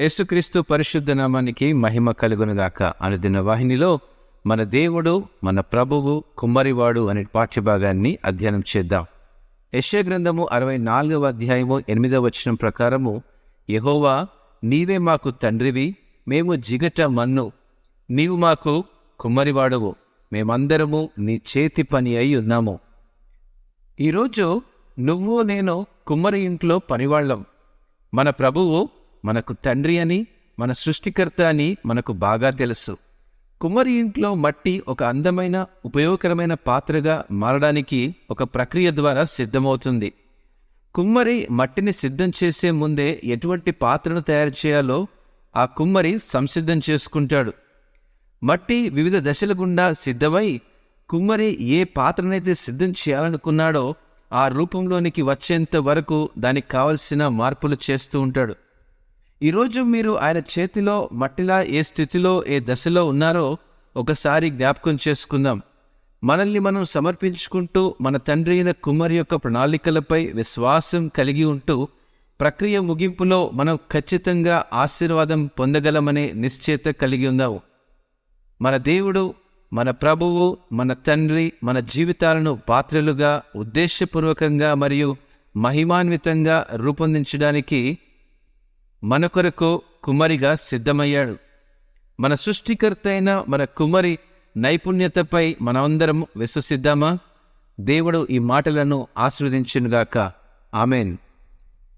యేసుక్రీస్తు పరిశుద్ధ నామానికి మహిమ కలుగునుగాక. అనుదిన వాహినిలో మన దేవుడు మన ప్రభువు కుమ్మరివాడు అనే పాఠ్యభాగాన్ని అధ్యయనం చేద్దాం. యశ్య గ్రంథము అరవై నాలుగవ అధ్యాయము ఎనిమిదవ వచనం ప్రకారము యహోవా నీవే మాకు తండ్రివి మేము జిగట మన్ను. నీవు మాకు కుమ్మరివాడవు మేమందరము నీ చేతి పని అయి ఉన్నాము. ఈరోజు నువ్వు నేను కుమ్మరి ఇంట్లో పనివాళ్ళం. మన ప్రభువు మనకు తండ్రి అని మన సృష్టికర్త అని మనకు బాగా తెలుసు. కుమ్మరి ఇంట్లో మట్టి ఒక అందమైన ఉపయోగకరమైన పాత్రగా మారడానికి ఒక ప్రక్రియ ద్వారా సిద్ధమవుతుంది. కుమ్మరి మట్టిని సిద్ధం చేసే ముందే ఎటువంటి పాత్రను తయారు చేయాలో ఆ కుమ్మరి సంసిద్ధం చేసుకుంటాడు. మట్టి వివిధ దశల గుండా సిద్ధమై కుమ్మరి ఏ పాత్రనైతే సిద్ధం చేయాలనుకున్నాడో ఆ రూపంలోనికి వచ్చేంత వరకు దానికి కావలసిన మార్పులు చేస్తూ ఉంటాడు. ఈరోజు మీరు ఆయన చేతిలో మట్టిలా ఏ స్థితిలో ఏ దశలో ఉన్నారో ఒకసారి జ్ఞాపకం చేసుకుందాం. మనల్ని మనం సమర్పించుకుంటూ మన తండ్రి అయిన కుమారి యొక్క ప్రణాళికలపై విశ్వాసం కలిగి ఉంటూ ప్రక్రియ ముగింపులో మనం ఖచ్చితంగా ఆశీర్వాదం పొందగలమనే నిశ్చేత కలిగి ఉందాము మన దేవుడు మన ప్రభువు మన తండ్రి మన జీవితాలను పాత్రలుగా ఉద్దేశపూర్వకంగా మరియు మహిమాన్వితంగా రూపొందించడానికి మన కొరకు సిద్ధమయ్యాడు. మన సృష్టికర్త అయిన మన కుమరి నైపుణ్యతపై మనమందరం విశ్వసిద్దామా? దేవుడు ఈ మాటలను ఆస్వాదించునుగాక ఆమెన్.